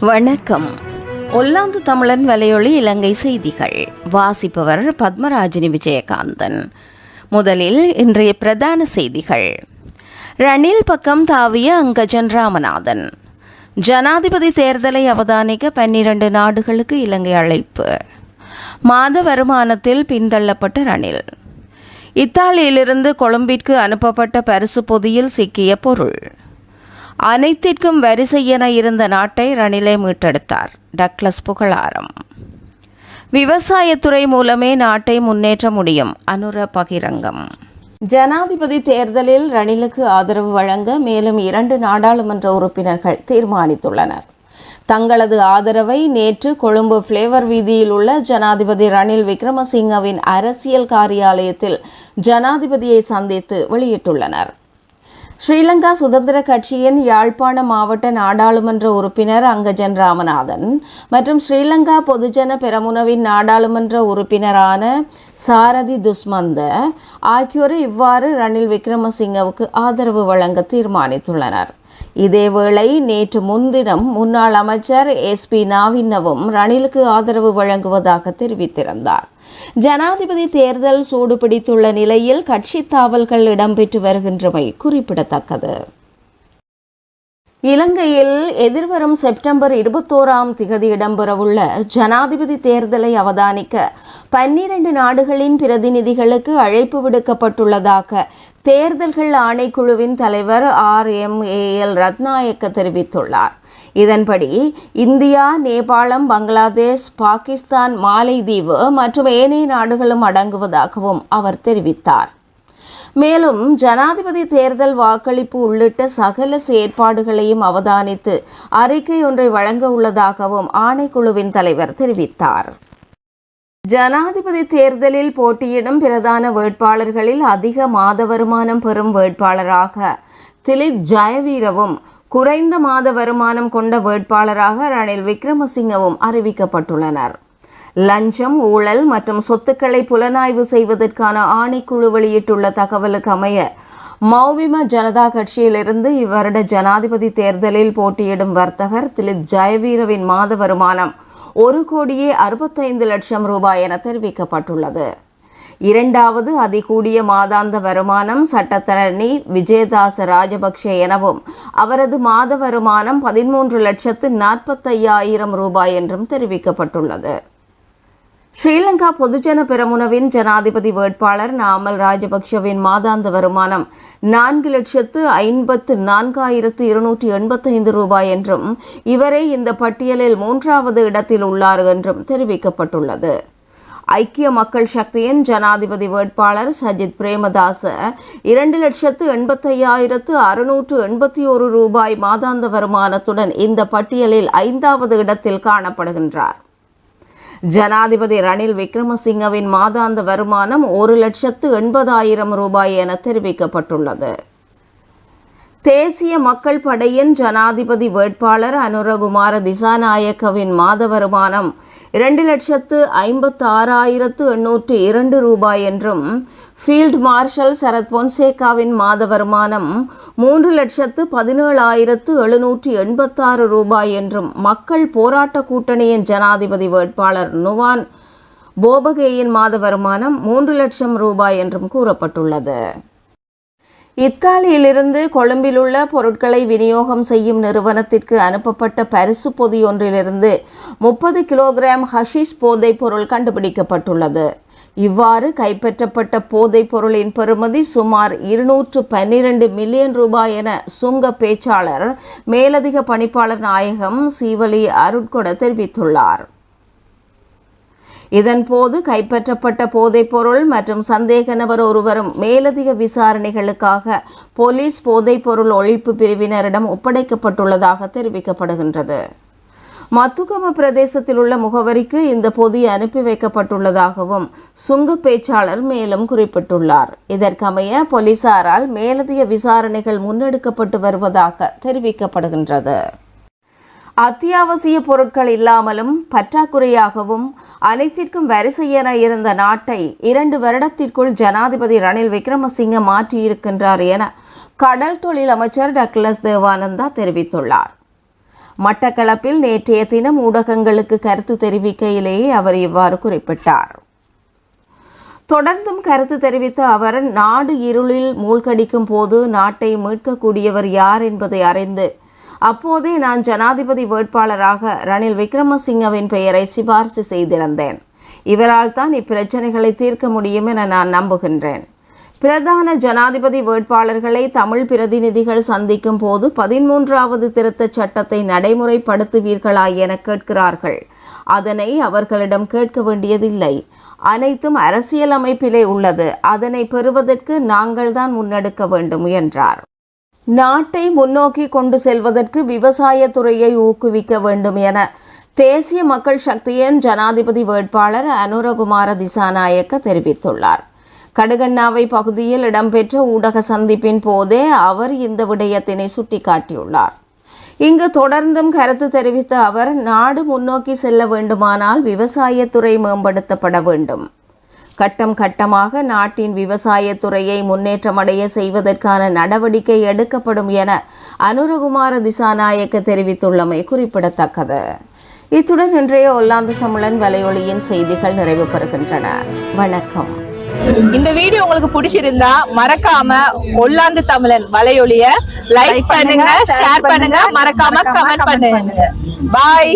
வணக்கம். ஒல்லாந்து தமிழன் வலையொலி இலங்கை செய்திகள். வாசிப்பவர் பத்மராஜினி விஜயகாந்தன். முதலில் இன்றைய பிரதான செய்திகள். ரணில் பக்கம் தாவிய அங்கஜன் ராமநாதன். ஜனாதிபதி தேர்தலை அவதானிக்க பன்னிரண்டு நாடுகளுக்கு இலங்கை அழைப்பு. மாத வருமானத்தில் பின்தள்ளப்பட்ட ரணில். இத்தாலியிலிருந்து கொழும்பிற்கு அனுப்பப்பட்ட பரிசு பொதியில் சிக்கிய பொருள். அனைத்திற்கும் வரிசை என இருந்த நாட்டை ரணிலே மீட்டெடுத்தார். டக்ளஸ் புகழாரம். விவசாயத்துறை மூலமே நாட்டை முன்னேற்ற முடியும். அனுர பகிரங்கம். ஜனாதிபதி தேர்தலில் ரணிலுக்கு ஆதரவு வழங்க மேலும் இரண்டு நாடாளுமன்ற உறுப்பினர்கள் தீர்மானித்துள்ளனர். தங்களது ஆதரவை நேற்று கொழும்பு ஃப்ளேவர் வீதியில் உள்ள ஜனாதிபதி ரணில் விக்ரமசிங்கவின் அரசியல் காரியாலயத்தில் ஜனாதிபதியை சந்தித்து வெளியிட்டுள்ளனர். ஸ்ரீலங்கா சுதந்திர கட்சியின் யாழ்ப்பாண மாவட்ட நாடாளுமன்ற உறுப்பினர் அங்கஜன் ராமநாதன் மற்றும் ஸ்ரீலங்கா பொதுஜன பெரமுனவின் நாடாளுமன்ற உறுப்பினரான சாரதி துஸ்மந்த ஆகியோர் இவ்வாறு ரணில் விக்ரமசிங்கவுக்கு ஆதரவு வழங்க தீர்மானித்துள்ளனர். இதேவேளை நேற்று முன்தினம் முன்னாள் அமைச்சர் எஸ் பி நாவின்னவும் ரணிலுக்கு ஆதரவு வழங்குவதாக தெரிவித்திருந்தார். ஜனாதிபதி தேர்தல் சூடுபிடித்துள்ள நிலையில் கட்சி தாவல்கள் இடம்பெற்று வருகின்றமை குறிப்பிடத்தக்கது. இலங்கையில் எதிர்வரும் செப்டம்பர் இருபத்தோராம் திகதி இடம்பெறவுள்ள ஜனாதிபதி தேர்தலை அவதானிக்க பன்னிரண்டு நாடுகளின் பிரதிநிதிகளுக்கு அழைப்பு விடுக்கப்பட்டுள்ளதாக தேர்தல்கள் ஆணைக்குழுவின் தலைவர் R M A L Ratnayake தெரிவித்துள்ளார். இதன்படி இந்தியா நேபாளம் பங்களாதேஷ் பாகிஸ்தான் மாலைதீவு மற்றும் ஏனைய நாடுகளும் அடங்குவதாகவும் அவர் தெரிவித்தார். மேலும் ஜனாதிபதி தேர்தல் வாக்களிப்பு உள்ளிட்ட சகல செயற்பாடுகளையும் அவதானித்து அறிக்கை ஒன்றை வழங்க உள்ளதாகவும் ஆணைக்குழுவின் தலைவர் தெரிவித்தார். ஜனாதிபதி தேர்தலில் போட்டியிடும் பிரதான வேட்பாளர்களில் அதிக மாத வருமானம் பெறும் வேட்பாளராக திலித் ஜெயவீரவும் குறைந்த மாத வருமானம் கொண்ட வேட்பாளராக ரணில் விக்ரமசிங்கவும் அறிவிக்கப்பட்டுள்ளனர். லஞ்சம் ஊழல் மற்றும் சொத்துக்களை புலனாய்வு செய்வதற்கான ஆணைக்குழு வெளியிட்டுள்ள தகவலுக்கு அமைய மௌவிம ஜனதா கட்சியிலிருந்து இவ்வருட ஜனாதிபதி தேர்தலில் போட்டியிடும் வர்த்தகர் திலித் ஜெயவீரவின் மாத வருமானம் ஒரு கோடியே அறுபத்தைந்து லட்சம் ரூபாய் என தெரிவிக்கப்பட்டுள்ளது. இரண்டாவது அதிகூடிய மாதாந்த வருமானம் சட்டத்தரணி விஜயதாச ராஜபக்ஷ எனவும் அவரது மாத வருமானம் பதிமூன்று லட்சத்து நாற்பத்தையாயிரம் ரூபாய் என்றும் தெரிவிக்கப்பட்டுள்ளது. ஸ்ரீலங்கா பொதுஜன பெரமுனவின் ஜனாதிபதி வேட்பாளர் நாமல் ராஜபக்ஷவின் மாதாந்த வருமானம் நான்கு லட்சத்து ஐம்பத்து நான்காயிரத்து இருநூற்றி எண்பத்தைந்து ரூபாய் என்றும் இவரே இந்த பட்டியலில் மூன்றாவது இடத்தில் உள்ளார் என்றும் தெரிவிக்கப்பட்டுள்ளது. ஐக்கிய மக்கள் சக்தியின் ஜனாதிபதி வேட்பாளர் சஜித் பிரேமதாச இரண்டு லட்சத்து எண்பத்தையாயிரத்து அறுநூற்று எண்பத்தி ஒரு ரூபாய் மாதாந்த வருமானத்துடன் இந்த பட்டியலில் ஐந்தாவது இடத்தில் காணப்படுகின்றார். ஜனாதிபதி ரணில் விக்ரமசிங்கவின் மாதாந்த வருமானம் ஒரு லட்சத்து எண்பதாயிரம் ரூபாய் என தெரிவிக்கப்பட்டுள்ளது. தேசிய மக்கள் படையின் ஜனாதிபதி வேட்பாளர் அனுரகுமார திசாநாயக்கவின் மாத வருமானம் இரண்டு லட்சத்து ஐம்பத்து ஆறாயிரத்து எண்ணூற்று இரண்டு ரூபாய் என்றும் ஃபீல்ட் மார்ஷல் சரத் பொன்சேகாவின் மாத வருமானம் மூன்று லட்சத்து பதினேழாயிரத்து எழுநூற்றி எண்பத்தாறு ரூபாய் என்றும் மக்கள் போராட்ட கூட்டணியின் ஜனாதிபதி வேட்பாளர் நுவான் போபகேயின் மாத வருமானம் மூன்று லட்சம் ரூபாய் என்றும் கூறப்பட்டுள்ளது. இத்தாலியிலிருந்து கொழும்பிலுள்ள பொருட்களை விநியோகம் செய்யும் நிறுவனத்திற்கு அனுப்பப்பட்ட பரிசு பொதியொன்றிலிருந்து முப்பது கிலோகிராம் ஹஷிஷ் போதைப் பொருள் கண்டுபிடிக்கப்பட்டுள்ளது. இவ்வாறு கைப்பற்றப்பட்ட போதைப் பொருளின் பெறுமதி சுமார் இருநூற்று பன்னிரண்டு மில்லியன் ரூபாய் என சுங்க பேச்சாளர் மேலதிக பணிப்பாளர் நாயகம் சீவலி அருட்கொட தெரிவித்துள்ளார். இதன்போது கைப்பற்றப்பட்ட போதைப்பொருள் மற்றும் சந்தேக நபர் ஒருவரும் மேலதிக விசாரணைகளுக்காக போலீஸ் போதைப்பொருள் ஒழிப்பு பிரிவினரிடம் ஒப்படைக்கப்பட்டுள்ளதாக தெரிவிக்கப்படுகின்றது. மத்துகம பிரதேசத்தில் உள்ள முகவரிக்கு இந்த பொதி அனுப்பி வைக்கப்பட்டுள்ளதாகவும் சுங்க பேச்சாளர் மேலும் குறிப்பிட்டுள்ளார். இதற்கமைய போலீசாரால் மேலதிக விசாரணைகள் முன்னெடுக்கப்பட்டு வருவதாக தெரிவிக்கப்படுகின்றது. அத்தியாவசிய பொருட்கள் இல்லாமலும் பற்றாக்குறையாகவும் அனைத்திற்கும் வரிசை என இருந்த நாட்டை இரண்டு வருடத்திற்குள் ஜனாதிபதி ரணில் விக்ரமசிங்க மாற்றியிருக்கின்றார் என கடல் தொழில் அமைச்சர் டக்ளஸ் தேவானந்தா தெரிவித்துள்ளார். மட்டக்களப்பில் நேற்றைய தினம் ஊடகங்களுக்கு கருத்து தெரிவிக்கையிலேயே அவர் இவ்வாறு குறிப்பிட்டார். தொடர்ந்தும் கருத்து தெரிவித்த அவர் நாடு இருளில் மூழ்கடிக்கும் போது நாட்டை மீட்கக்கூடியவர் யார் என்பதை அறிந்து அப்போதே நான் ஜனாதிபதி வேட்பாளராக ரணில் விக்ரமசிங்கவின் பெயரை சிபார்சு செய்திருந்தேன். இவரால் தான் இப்பிரச்சனைகளை தீர்க்க முடியும் என நான் நம்புகின்றேன். பிரதான ஜனாதிபதி வேட்பாளர்களை தமிழ் பிரதிநிதிகள் சந்திக்கும் போது பதிமூன்றாவது திருத்த சட்டத்தை நடைமுறைப்படுத்துவீர்களா என கேட்கிறார்கள். அதனை அவர்களிடம் கேட்க வேண்டியதில்லை. அனைத்தும் அரசியலமைப்பிலே உள்ளது. அதனை பெறுவதற்கு நாங்கள்தான் முன்னெடுக்க வேண்டும் என்றார். நாட்டை முன்னோக்கி கொண்டு செல்வதற்கு விவசாயத்துறையை ஊக்குவிக்க வேண்டும் என தேசிய மக்கள் சக்தியின் ஜனாதிபதி வேட்பாளர் அனுரகுமார திசாநாயக்க தெரிவித்துள்ளார். கடுகண்ணாவை பகுதியில் இடம்பெற்ற ஊடக சந்திப்பின் போதே அவர் இந்த விடயத்தினை சுட்டிக்காட்டியுள்ளார். இங்கு தொடர்ந்தும் கருத்து தெரிவித்த அவர் நாடு முன்னோக்கி செல்ல வேண்டுமானால் விவசாயத்துறை மேம்படுத்தப்பட வேண்டும். கட்டம் கட்டமாக நாட்டின் விவசாயத்துறையை முன்னேற்றமடைய செய்வதற்கான நடவடிக்கை எடுக்கப்படும் என அனுரகுமார திசாநாயக்க தெரிவித்துள்ளமை குறிப்பிடத்தக்கது. இத்துடன் இன்றைய ஒல்லாந்து தமிழன் வலையொலியின் செய்திகள் நிறைவு பெறுகின்றன. வணக்கம். இந்த வீடியோ உங்களுக்கு பிடிச்சிருந்தா மறக்காம ஒல்லாந்து தமிழன் வலையொலிய லைக் பண்ணுங்க ஷேர் பண்ணுங்க மறக்காம கமெண்ட் பண்ணுங்க. பாய்